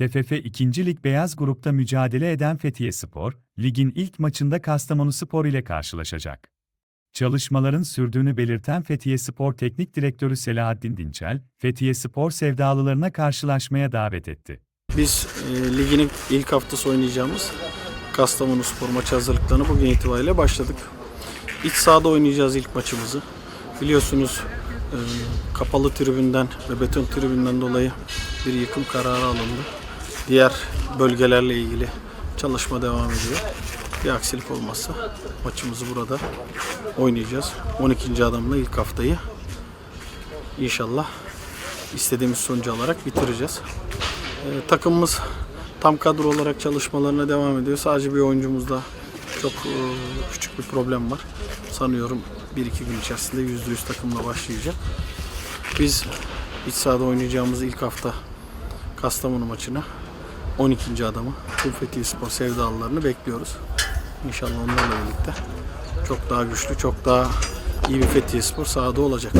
TFF 2. Lig Beyaz Grup'ta mücadele eden Fethiye Spor, ligin ilk maçında Kastamonu Spor ile karşılaşacak. Çalışmaların sürdüğünü belirten Fethiye Spor Teknik Direktörü Selahattin Dinçel, Fethiye Spor sevdalılarına karşılaşmaya davet etti. Biz e, ligin ilk haftası oynayacağımız Kastamonu Spor maçı hazırlıklarına bugün itibariyle başladık. İç sahada oynayacağız ilk maçımızı. Biliyorsunuz e, kapalı tribünden ve beton tribünden dolayı bir yıkım kararı alındı. Diğer bölgelerle ilgili çalışma devam ediyor. Bir aksilik olmazsa maçımızı burada oynayacağız. 12. adamla ilk haftayı inşallah istediğimiz sonucu alarak bitireceğiz. Ee, takımımız tam kadro olarak çalışmalarına devam ediyor. Sadece bir oyuncumuzda çok e, küçük bir problem var. Sanıyorum 1-2 gün içerisinde %100 takımla başlayacak. Biz iç sahada oynayacağımız ilk hafta Kastamonu maçına 12. adamı tüm Fethiye Spor sevdalılarını bekliyoruz. İnşallah onlarla birlikte çok daha güçlü, çok daha iyi bir Fethiye Spor sahada olacak.